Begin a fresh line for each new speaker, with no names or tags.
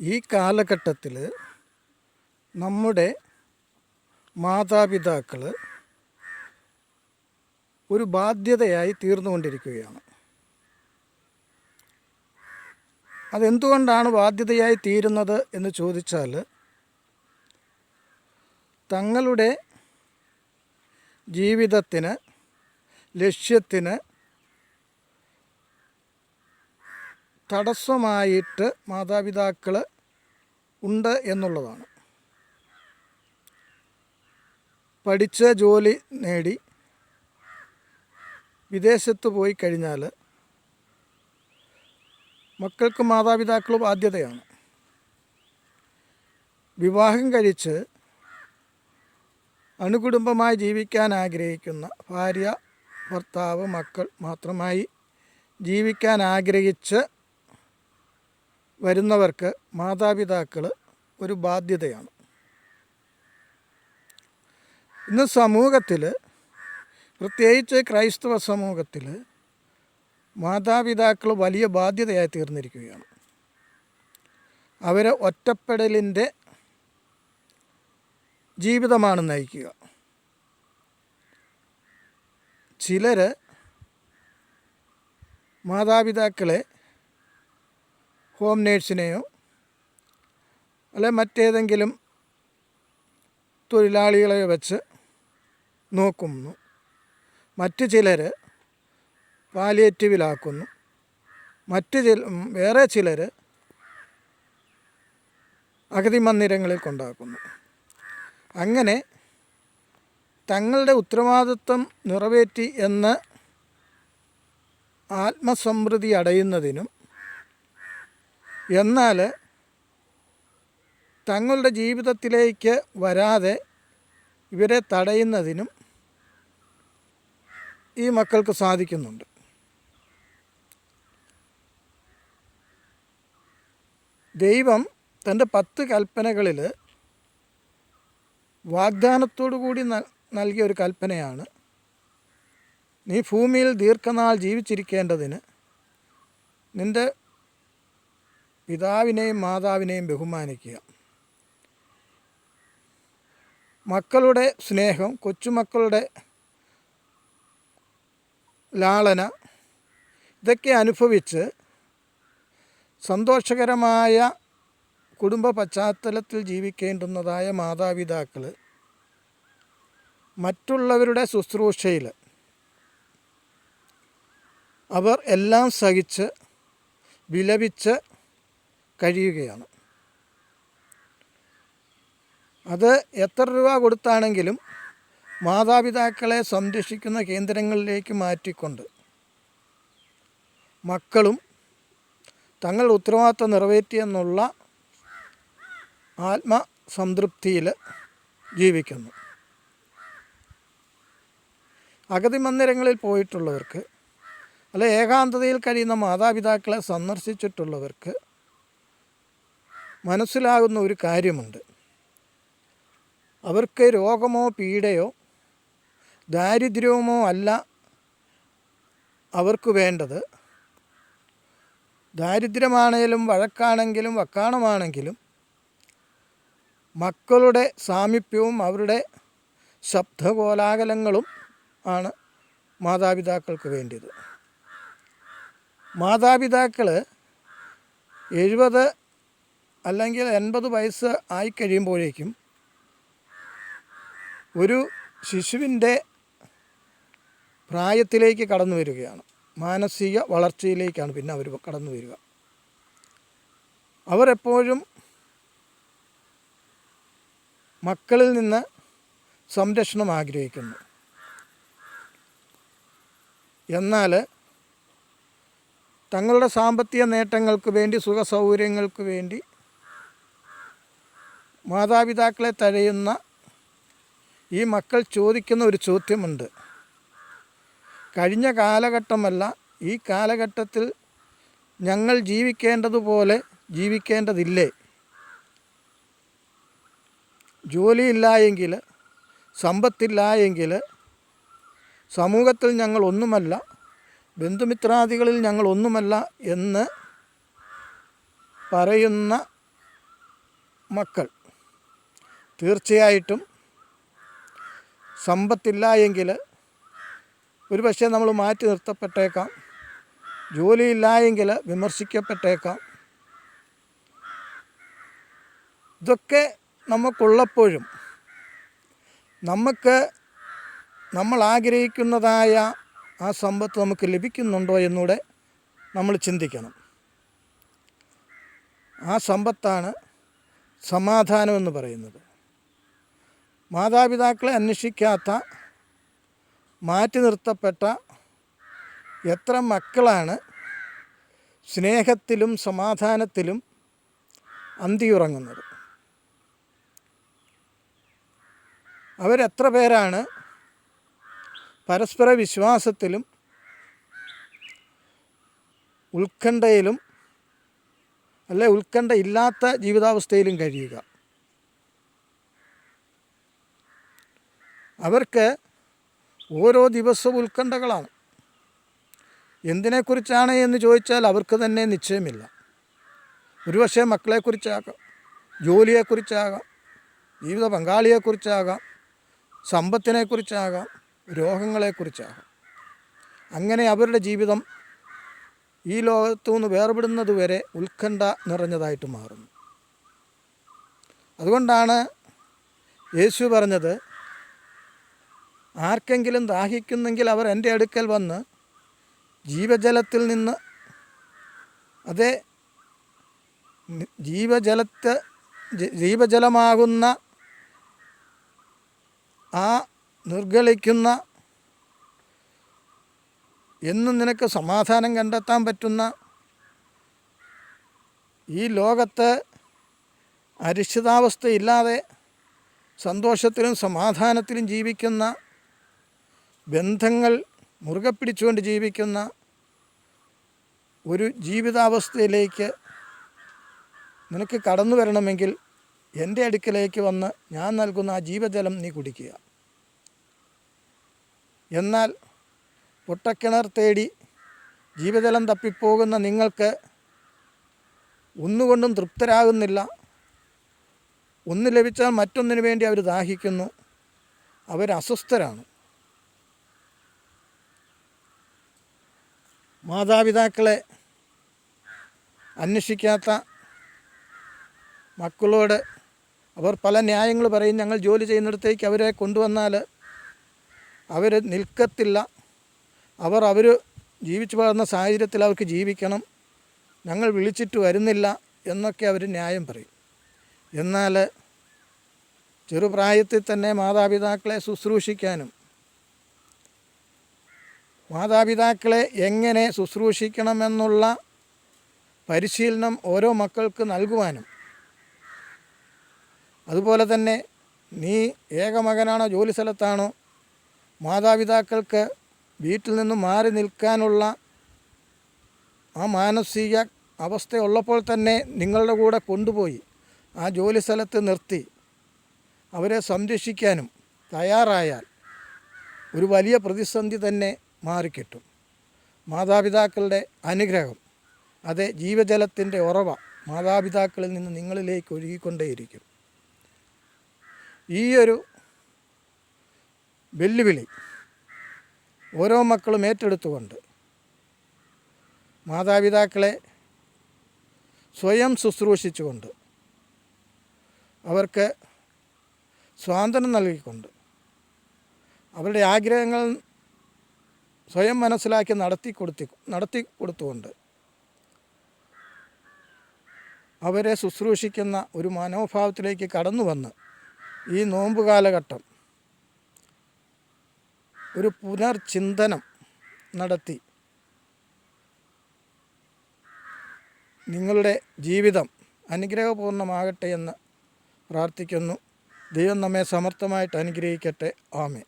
ഈ കാലഘട്ടത്തിൽ നമ്മുടെ മാതാപിതാക്കൾ ഒരു ബാധ്യതയായി തീർന്നുകൊണ്ടിരിക്കുകയാണ്. അതെന്തുകൊണ്ടാണ് ബാധ്യതയായി തീരുന്നത് എന്ന് ചോദിച്ചാൽ തങ്ങളുടെ ജീവിതത്തിന് ലക്ഷ്യത്തിന് തടസ്സമായിട്ട് മാതാപിതാക്കൾ ഉണ്ട് എന്നുള്ളതാണ്. പഠിച്ച് ജോലി നേടി വിദേശത്ത് പോയി കഴിഞ്ഞാൽ മക്കൾക്ക് മാതാപിതാക്കളും ബാധ്യതയാണ് വിവാഹം കഴിച്ച് അണുകുടുംബമായി ജീവിക്കാൻ ആഗ്രഹിക്കുന്ന ഭാര്യ ഭർത്താവ് മക്കൾ മാത്രമായി ജീവിക്കാൻ ആഗ്രഹിച്ച് വരുന്നവർക്ക് മാതാപിതാക്കൾ ഒരു ബാധ്യതയാണ്. ഇന്ന് സമൂഹത്തിൽ പ്രത്യേകിച്ച് ക്രൈസ്തവ സമൂഹത്തിൽ മാതാപിതാക്കൾ വലിയ ബാധ്യതയായി തീർന്നിരിക്കുകയാണ്. അവരെ ഒറ്റപ്പെടലിന്റെ ജീവിതമാണ് നയിക്കുക. ചിലർ മാതാപിതാക്കളെ ഹോം നേഴ്സിനെയോ അല്ലെ മറ്റേതെങ്കിലും തൊഴിലാളികളെ വെച്ച് നോക്കുന്നു. മറ്റ് ചിലർ പാലിയേറ്റീവിലാക്കുന്നു. മറ്റ് ചില വേറെ ചിലർ അഗതി മന്ദിരങ്ങളിൽ കൊണ്ടാക്കുന്നു. അങ്ങനെ തങ്ങളുടെ ഉത്തരവാദിത്വം നിറവേറ്റി എന്ന് ആത്മസമൃദ്ധി അടയുന്നതിനും എന്നാൽ തങ്ങളുടെ ജീവിതത്തിലേക്ക് വരാതെ ഇവരെ തടയുന്നതിനും ഈ മക്കൾക്ക് സാധിക്കുന്നുണ്ട്. ദൈവം തന്റെ പത്ത് കൽപ്പനകളിൽ വാഗ്ദാനത്തോടു കൂടി നൽകിയ ഒരു കൽപ്പനയാണ്. നീ ഭൂമിയിൽ ദീർഘനാൾ ജീവിച്ചിരിക്കേണ്ടതിന് നിന്റെ പിതാവിനെയും മാതാവിനെയും ബഹുമാനിക്കുക. മക്കളുടെ സ്നേഹം കൊച്ചുമക്കളുടെ ലാളന ഇതൊക്കെ അനുഭവിച്ച് സന്തോഷകരമായ കുടുംബ പശ്ചാത്തലത്തിൽ ജീവിക്കേണ്ടുന്നതായ മാതാപിതാക്കൾ മറ്റുള്ളവരുടെ ശുശ്രൂഷയിൽ അവർ എല്ലാം സഹിച്ച് വിലപിച്ച് കഴിയുകയാണ്. അത് എത്ര രൂപ കൊടുത്താണെങ്കിലും മാതാപിതാക്കളെ സംരക്ഷിക്കുന്ന കേന്ദ്രങ്ങളിലേക്ക് മാറ്റിക്കൊണ്ട് മക്കളും തങ്ങളുടെ ഉത്തരവാദിത്വം നിറവേറ്റിയെന്നുള്ള ആത്മസംതൃപ്തിയിൽ ജീവിക്കുന്നു. അഗതി മന്ദിരങ്ങളിൽ പോയിട്ടുള്ളവർക്ക് അല്ലെ ഏകാന്തതയിൽ കഴിയുന്ന മാതാപിതാക്കളെ സന്ദർശിച്ചിട്ടുള്ളവർക്ക് മനസ്സിലാകുന്ന ഒരു കാര്യമുണ്ട്. അവർക്ക് രോഗമോ പീഡയോ ദാരിദ്ര്യവുമോ അല്ല അവർക്ക് വേണ്ടത്. ദാരിദ്ര്യമാണെങ്കിലും വഴക്കാണെങ്കിലും വക്കാണമാണെങ്കിലും മക്കളുടെ സാമീപ്യവും അവരുടെ ശബ്ദകോലാകലങ്ങളും ആണ് മാതാപിതാക്കൾക്ക് വേണ്ടിയത്. മാതാപിതാക്കൾ എഴുപത് അല്ലെങ്കിൽ എൺപത് വയസ്സ് ആയി കഴിയുമ്പോഴേക്കും ഒരു ശിശുവിന്റെ പ്രായത്തിലേക്ക് കടന്നു വരികയാണ്. മാനസിക വളർച്ചയിലേക്കാണ് പിന്നെ അവർ കടന്നു വരിക. അവരെപ്പോഴും മക്കളിൽ നിന്ന് സംരക്ഷണം ആഗ്രഹിക്കുന്നു. എന്നാൽ തങ്ങളുടെ സാമ്പത്തിക നേട്ടങ്ങൾക്ക് വേണ്ടി സുഖ സൗകര്യങ്ങൾക്ക് വേണ്ടി മാതാപിതാക്കളെ തഴയുന്ന ഈ മക്കൾ ചോദിക്കുന്ന ഒരു ചോദ്യമുണ്ട്. കഴിഞ്ഞ കാലഘട്ടമല്ല ഈ കാലഘട്ടത്തിൽ ഞങ്ങൾ ജീവിക്കേണ്ടതുപോലെ ജീവിക്കേണ്ടതില്ലേ? ജോലിയില്ല എങ്കിൽ സമ്പത്തില്ല എങ്കിൽ സമൂഹത്തിൽ ഞങ്ങൾ ഒന്നുമല്ല ബന്ധുമിത്രാദികളിൽ ഞങ്ങൾ ഒന്നുമല്ല എന്ന് പറയുന്ന മക്കൾ തീർച്ചയായിട്ടും സമ്പത്തില്ല എങ്കിൽ ഒരു പക്ഷേ നമ്മൾ മാറ്റി നിർത്തപ്പെട്ടേക്കാം. ജോലിയില്ല എങ്കിൽ വിമർശിക്കപ്പെട്ടേക്കാം. ഇതൊക്കെ നമുക്കുള്ളപ്പോഴും നമുക്ക് നമ്മൾ ആഗ്രഹിക്കുന്നതായ ആ സമ്പത്ത് നമുക്ക് ലഭിക്കുന്നുണ്ടോ എന്നൂടെ നമ്മൾ ചിന്തിക്കണം. ആ സമ്പത്താണ് സമാധാനം എന്ന് പറയുന്നത്. മാതാപിതാക്കളെ അന്വേഷിക്കാത്ത മാറ്റി നിർത്തപ്പെട്ട എത്ര മക്കളാണ് സ്നേഹത്തിലും സമാധാനത്തിലും അന്തിയുറങ്ങുന്നത്. അവരെത്ര പേരാണ് പരസ്പര വിശ്വാസത്തിലും ഉത്കണ്ഠയിലും അല്ലെ ഉത്കണ്ഠ ഇല്ലാത്ത ജീവിതാവസ്ഥയിലും കഴിയുക? അവർക്ക് ഓരോ ദിവസവും ഉത്കണ്ഠകളാണ്. എന്തിനെക്കുറിച്ചാണ് എന്ന് ചോദിച്ചാൽ അവർക്ക് തന്നെ നിശ്ചയമില്ല. ഒരുപക്ഷെ മക്കളെക്കുറിച്ചാകാം ജോലിയെക്കുറിച്ചാകാം ജീവിത പങ്കാളിയെക്കുറിച്ചാകാം സമ്പത്തിനെക്കുറിച്ചാകാം രോഗങ്ങളെക്കുറിച്ചാകാം. അങ്ങനെ അവരുടെ ജീവിതം ഈ ലോകത്തു നിന്ന് വേർപെടുന്നത് വരെ ഉത്കണ്ഠ നിറഞ്ഞതായിട്ട് മാറുന്നു. അതുകൊണ്ടാണ് യേശു പറഞ്ഞത് ആർക്കെങ്കിലും ദാഹിക്കുന്നെങ്കിൽ അവർ എന്റെ അടുക്കൽ വന്ന് ജീവജലത്തിൽ നിന്ന് അതേ ജീവജലത്തെ ജീവജലമാകുന്ന ആ നിർഗളിക്കുന്ന എന്നും നിനക്ക് സമാധാനം കണ്ടെത്താൻ പറ്റുന്ന ഈ ലോകത്ത് അരിശ്ചിതാവസ്ഥയില്ലാതെ സന്തോഷത്തിലും സമാധാനത്തിലും ജീവിക്കുന്ന ബന്ധങ്ങൾ മുറുകെ പിടിച്ചുകൊണ്ട് ജീവിക്കുന്ന ഒരു ജീവിതാവസ്ഥയിലേക്ക് നിനക്ക് കടന്നു വരണമെങ്കിൽ എന്റെ അടുക്കലേക്ക് വന്ന് ഞാൻ നൽകുന്ന ആ ജീവജലം നീ കുടിക്കുക. എന്നാൽ പൊട്ടക്കിണർ തേടി ജീവജലം തപ്പിപ്പോകുന്ന നിങ്ങൾക്ക് ഒന്നുകൊണ്ടും തൃപ്തരാകുന്നില്ല. ഒന്ന് ലഭിച്ചാൽ മറ്റൊന്നിനു വേണ്ടി അവർ ദാഹിക്കുന്നു. അവർ അസ്വസ്ഥരാണ് മാതാപിതാക്കളെ അന്വേഷിക്കാത്ത മക്കളോട് അവർ പല ന്യായങ്ങൾ പറയും. ഞങ്ങൾ ജോലി ചെയ്യുന്നിടത്തേക്ക് അവരെ കൊണ്ടുവന്നാൽ അവർ നിൽക്കത്തില്ല. അവർ അവർ ജീവിച്ചു വളർന്ന സാഹചര്യത്തിൽ അവർക്ക് ജീവിക്കണം. ഞങ്ങൾ വിളിച്ചിട്ട് വരുന്നില്ല എന്നൊക്കെ അവർ ന്യായം പറയും. എന്നാൽ ചെറുപ്രായത്തിൽ തന്നെ മാതാപിതാക്കളെ ശുശ്രൂഷിക്കാനും മാതാപിതാക്കളെ എങ്ങനെ ശുശ്രൂഷിക്കണമെന്നുള്ള പരിശീലനം ഓരോ മക്കൾക്ക് നൽകുവാനും. അതുപോലെ തന്നെ നീ ഏകമകനാണോ ജോലി സ്ഥലത്താണോ മാതാപിതാക്കൾക്ക് വീട്ടിൽ നിന്ന് മാറി നിൽക്കാനുള്ള ആ മാനസിക അവസ്ഥയുള്ളപ്പോൾ തന്നെ നിങ്ങളുടെ കൂടെ കൊണ്ടുപോയി ആ ജോലി സ്ഥലത്ത് നിർത്തി. അവരെ സംരക്ഷിക്കാനും തയ്യാറായാൽ ഒരു വലിയ പ്രതിസന്ധി തന്നെ മാറിക്കിട്ടും. മാതാപിതാക്കളുടെ അനുഗ്രഹം അത് ജീവജലത്തിന്റെ ഉറവ മാതാപിതാക്കളിൽ നിന്ന് നിങ്ങളിലേക്ക് ഒഴുകിക്കൊണ്ടേയിരിക്കും. ഈയൊരു വെല്ലുവിളി ഓരോ മക്കളും ഏറ്റെടുത്തുകൊണ്ട് മാതാപിതാക്കളെ സ്വയം ശുശ്രൂഷിച്ചുകൊണ്ട് അവർക്ക് സ്വാതന്ത്ര്യം നൽകിക്കൊണ്ട് അവരുടെ ആഗ്രഹങ്ങൾ സ്വയം മനസ്സിലാക്കി നടത്തി കൊടുത്തി നടത്തി കൊടുത്തുകൊണ്ട് അവരെ ശുശ്രൂഷിക്കുന്ന ഒരു മനോഭാവത്തിലേക്ക് കടന്നു വന്ന് ഈ നോമ്പ് കാലഘട്ടം ഒരു പുനർചിന്തനം നടത്തി നിങ്ങളുടെ ജീവിതം അനുഗ്രഹപൂർണമാകട്ടെ എന്ന് പ്രാർത്ഥിക്കുന്നു. ദൈവം നമ്മെ സമർത്ഥമായിട്ട് അനുഗ്രഹിക്കട്ടെ. ആമേ